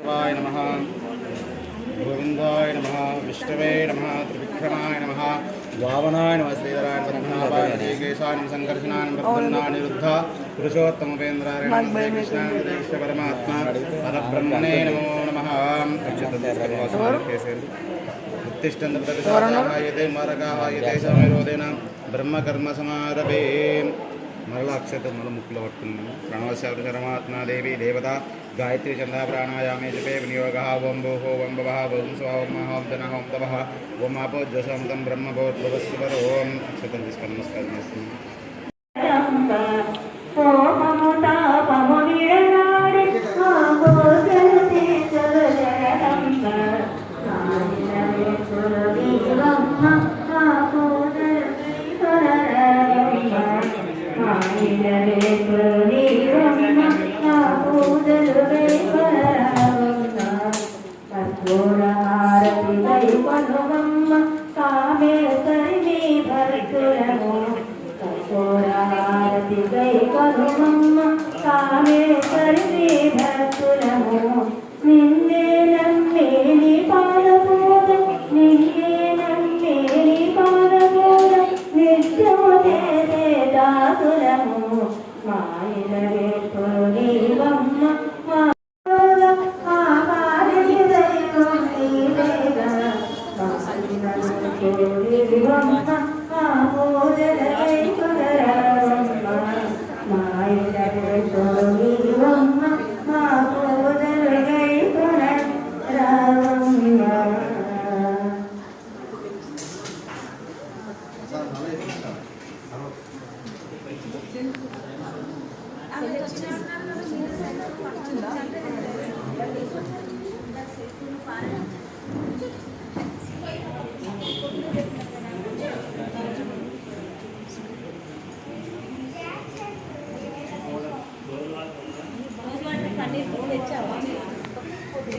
శివాయ నమ. గోవిందాయ నమ. విష్ణవే నమ. త్రివిక్రమాయ నమ. వామనాయ నమ. శ్రీధరాయ నమకేశాయ సంకర్షణాయ ప్రసన్నాయ వృద్ధ పురుషోత్తమేంద్రాయ నమ. కృష్ణ పరమాత్మ. పరబ్రహ్మణే నమో నమ. ఉత్తిష్టంత ప్రతిష్టాయతే మారకాయతే సమరోధేన. బ్రహ్మకర్మ సమారభే. మరలా అక్షత మల ముక్కులో పట్టుకున్నాము. ప్రణవశాలు శరమాత్మాదేవి దేవత గాయత్రి చందా ప్రాణాయామే జపే వినియోగ. ఓం భూహో ఓం భవ. ఓం స్వాం ఓం జన ఓం తవ ఓం ఆపో జసంతం బ్రహ్మభోద్భవస్వర ఓం. అక్షతం తీసుకొని నమస్కారం చేస్తున్నాం కర్పూరహారతి గై కరుమమ్మ కామేశ్వరి భక్తులము నిన్నే నమ్మేని పాదపూజ నిన్నే నమ్మేని పాదపూజ నిత్యము చేసే దాసులము. మాయ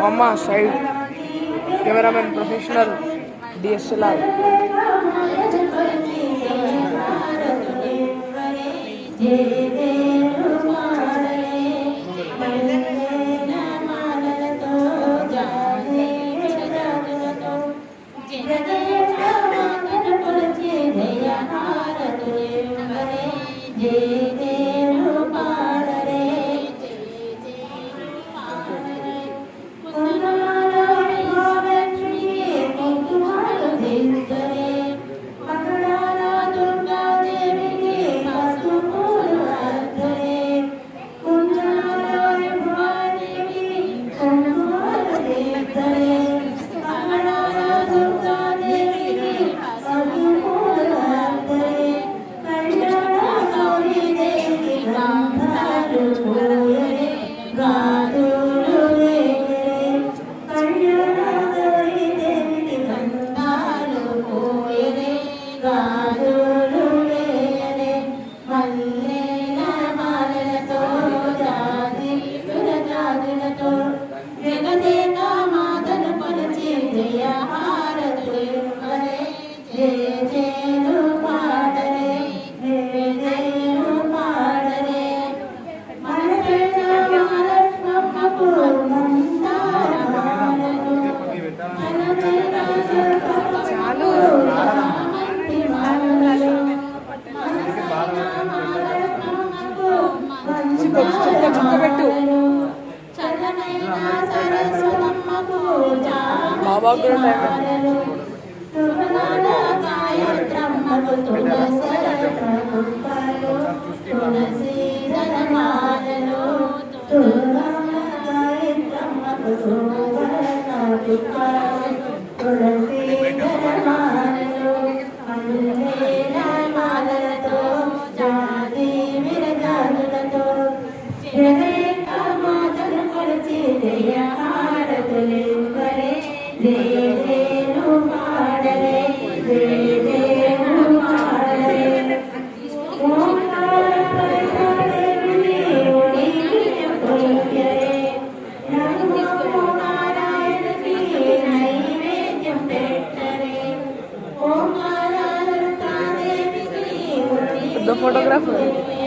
આમાં side cameraman professional DSLR Yeah. नवाग्रह फोटोग्राफर